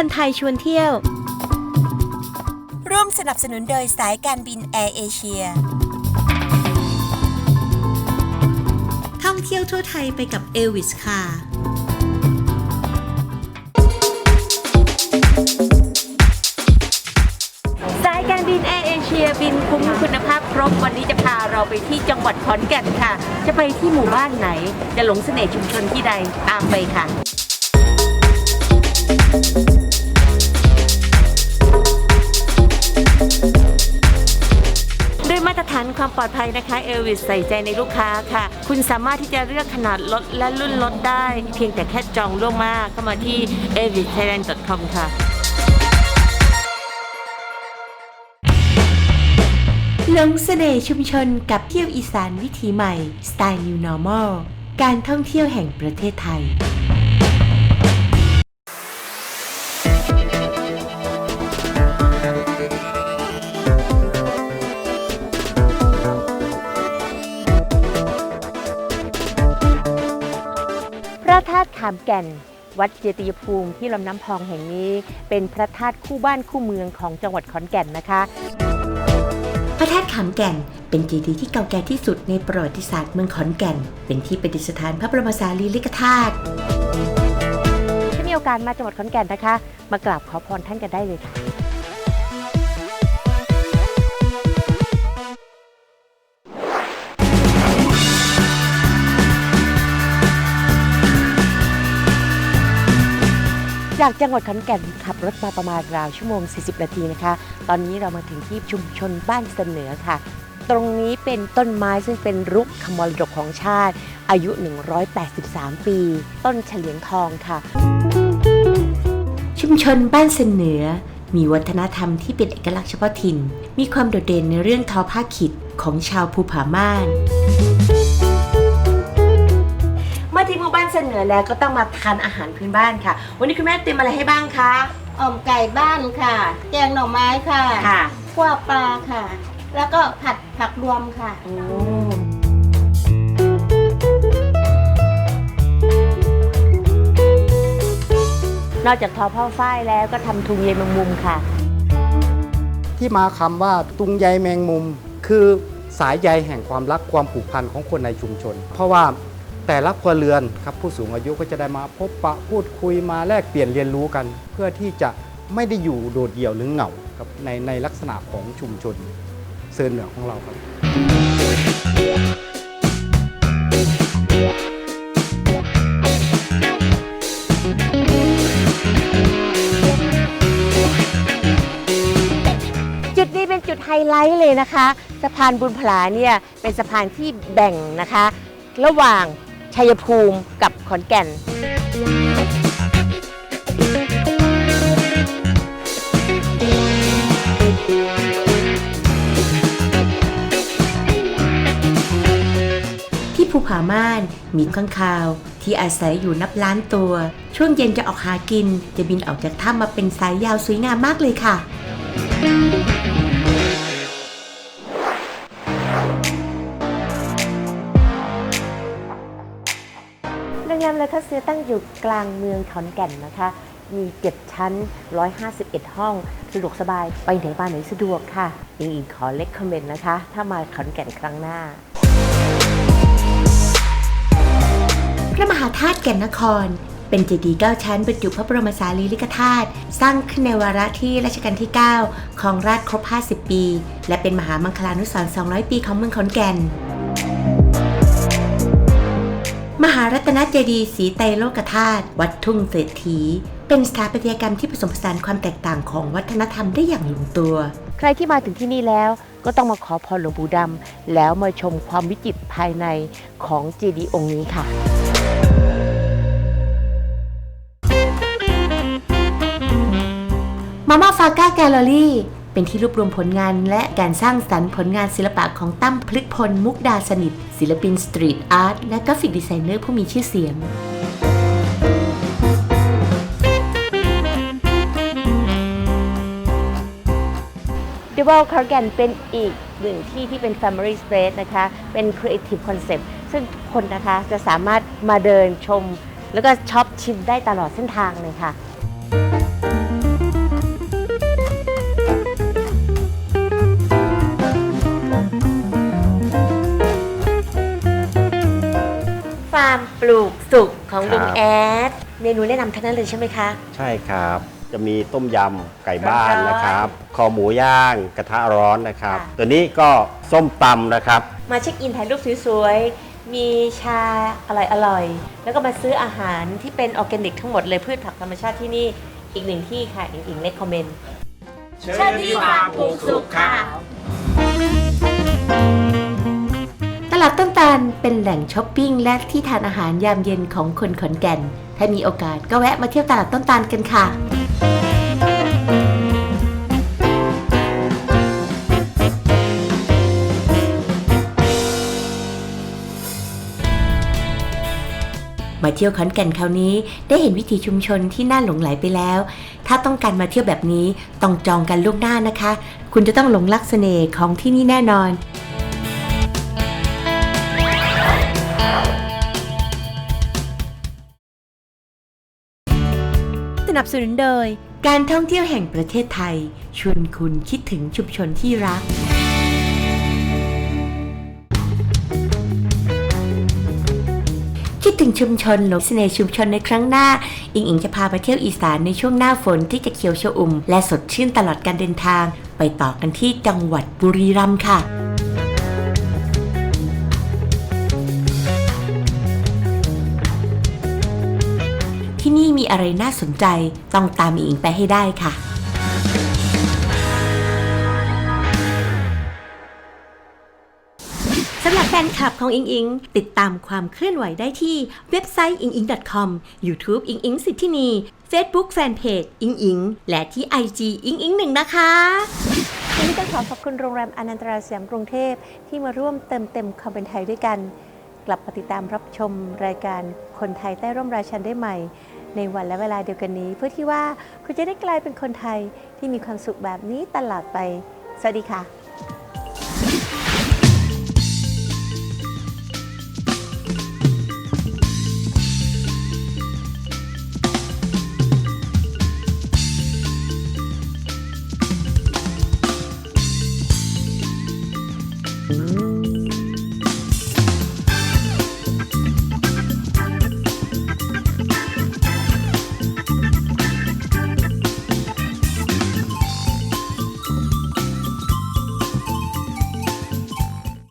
คนไทยชวนเที่ยว ร่วมสนับสนุนโดยสายการบินแอร์เอเชียท่องเที่ยวทั่วไทยไปกับเอวิสค่ะสายการบินแอร์เอเชียบินคุ้มคุณภาพครบวันนี้จะพาเราไปที่จังหวัดขอนแก่นค่ะ จะไปที่หมู่บ้านไหน จะหลงเสน่ห์ชุมชนที่ใดตามไปค่ะด้ว ความปลอดภัยนะคะเอลวิสใส่ใจในลูกค้าค่ะ คุณสามารถที่จะเลือกขนาดรถและรุ่นรถได้ เพียงแต่แค่จองล่วงหน้าเข้ามาที่ a v i s t h a i l a n d c o m ค่ะหลงเสน่ห์ชุมชนกับเที่ยวอีสานวิถีใหม่สไตล์ New Normal การท่องเที่ยวแห่งประเทศไทยาตุขามแก่น วัดเจติยภูมิที่ลำน้ำพองแห่งนี้ เป็นพระธาตุคู่บ้านคู่เมืองของจังหวัดขอนแก่นนะคะ พระธาตุขามแก่น เป็นเจดีย์ที่เก่าแก่ที่สุดในประวัติศาสตร์เมืองขอนแก่น เป็นที่ประดิษฐานพระบรมสารีริกธาตุถ้ามีโอกาสมาจังหวัดขอนแก่นนะคะ มากราบขอพรท่านกันได้เลยค่ะ จากจังหวัดขอนแก่นขับรถมาประมาณราวชั่วโมง 40 นาทีนะคะ ตอนนี้เรามาถึงที่ชุมชนบ้านเสนอค่ะ ตรงนี้เป็นต้นไม้ซึ่งเป็นรุกขมรดกของชาติ อายุ 183 ปี ต้นเฉลียงทองค่ะ ชุมชนบ้านเสนอมีวัฒนธรรมที่เป็นเอกลักษณ์เฉพาะถิ่น มีความโดดเด่นในเรื่องทอผ้าขิดของชาวภูผาม่าน มื่อที่หมู่บ้านเสนอแล้วก็ต้องมาทานอาหารพื้นบ้านค่ะ วันนี้คุณแม่เตรียมอะไรให้บ้างคะ อ่อมไก่บ้านค่ะ แกงหน่อไม้ค่ะค่ะ ขั่วปลาค่ะ แล้วก็ผัดผักรวมค่ะนอกจากทอผ้าฝ้ายแล้วก็ทำทุงเยนแมงมุมค่ะ ที่มาคำว่าตุงใยแมงมุม คือสายใยแห่งความรักความผูกพันของคนในชุมชน เพราะว่า แต่ละครัวเรือนครับผู้สูงอายุก็จะได้มาพบปะพูดคุยมาแลกเปลี่ยนเรียนรู้กัน เพื่อที่จะไม่ได้อยู่โดดเดี่ยวหรือเหงาครับในในลักษณะของชุมชนเซินเหนือของเราครับ จุดนี้เป็นจุดไฮไลท์เลยนะคะ สะพานบุญผลาเนี่ยเป็นสะพานที่แบ่งนะคะ ระหว่าง ชัยภูมิกับขอนแก่น ที่ภูผาม่านมีข้างคาว ที่อาศัยอยู่นับล้านตัว ช่วงเย็นจะออกหากิน จะบินออกจากถ้ำมาเป็นสายยาวสวยงามมากเลยค่ะ งแรมเลคาเซียตั้งอยู่กลางเมืองขอนแก่นนะคะ มี7ชั้น 151 ห้อง สะดวกสบาย ไปไหนมาไหนสะดวกค่ะอิงอิงขอเล็กคอมเมนต์นะคะ ถ้ามาขอนแก่นครั้งหน้า พระมหาธาตุแก่นนคร เป็นเจดีย์9ชั้นบรรจุพระบรมสารีริกธาตุ สร้างขึ้นในวาระที่รัชกาลที่ 9 ของราชครบ 50 ปี และเป็นมหามังคลานุสรณ์200 ปีของเมืองขอนแก่น มหารัตนเจดีย์สีไตรโลกธาตุวัดทุ่งเศรษฐี เป็นสถาปัตยกรรมที่ผสมผสานความแตกต่างของวัฒนธรรมได้อย่างลงตัว ใครที่มาถึงที่นี่แล้วก็ต้องมาขอพรหลวงปู่ดำแล้วมาชมความวิจิตรภายในของเจดีย์องค์นี้ค่ะมาม่าฟาก้าแกลเลอรี่ เป็นที่รวบรวมผลงานและการสร้างสรรค์ผลงานศิลปะของตั้มพลึกพล มุกดาสนิท ศิลปินสตรีทอาร์ตและกราฟิกดีไซเนอร์ผู้มีชื่อเสียง The World c a r g a n เป็นอีกหนึ่งที่ที่เป็น Family Space นะคะ เป็น Creative Concept ซึ่งทุกคนนะคะจะสามารถมาเดินชม แล้วก็ช็อปชิมได้ตลอดเส้นทางเลยค่ะาร์มปลูกสุกของครับลุงแอด เมนูแนะนำทั้งนั้นเลยใช่ไหมคะ ใช่ครับ จะมีต้มยำไก่บ้านร้อนๆนะครับ คอหมูย่างกระทะร้อนนะครับ ค่ะ ตัวนี้ก็ส้มตำนะครับ มาเช็คอินถ่ายรูปสวยๆ มีชาอร่อยๆ แล้วก็มาซื้ออาหารที่เป็นออร์แกนิกทั้งหมดเลยพืชผักธรรมชาติที่นี่ อีกหนึ่งที่ค่ะ อิงอิงเลคคอมเมนต์ เชิญที่ฟาร์มปลูกสุขค่ะ เป็นแหล่งช้อปปิ้งและที่ทานอาหารยามเย็นของคนขอนแก่น ถ้ามีโอกาสก็แวะมาเที่ยวตลาดต้นตาลกันค่ะมาเที่ยวขอนแก่นคราวนี้ได้เห็นวิถีชุมชนที่น่าหลงไหลไปแล้ว ถ้าต้องการมาเที่ยวแบบนี้ต้องจองกันล่วงหน้านะคะ คุณจะต้องหลงรักเสน่ห์ของที่นี่แน่นอน นับสนุนโดย การท่องเที่ยวแห่งประเทศไทย ชวนคุณคิดถึงชุมชนที่รัก คิดถึงชุมชนหลงเสน่ห์ชุมชนในครั้งหน้า อิงอิงจะพาไปเที่ยวอีสานในช่วงหน้าฝนที่จะเขียวชอุ่ม และสดชื่นตลอดการเดินทาง ไปต่อกันที่จังหวัดบุรีรัมย์ค่ะ มีอะไรน่าสนใจ ต้องตามอิงอิงไปให้ได้ค่ะสำหรับแฟนคลับของอิงอิง ติดตามความเคลื่อนไหวได้ที่เว็บไซต์อิงอิง .com YouTube อิงอิงสิทธินี Facebook Fanpage อิงอิง และที่ IG อิงอิงหนึ่งนะคะวันนี้ต้องขอขอบคุณโรงแรมอนันตราสยามกรุงเทพที่มาร่วมเติมเต็มความเป็นไทยด้วยกัน กลับมาติดตามรับชมรายการคนไทยใต้ร่มราชันได้ใหม่ ในวันและเวลาเดียวกันนี้ เพื่อที่ว่าคุณจะได้กลายเป็นคนไทยที่มีความสุขแบบนี้ตลอดไป สวัสดีค่ะ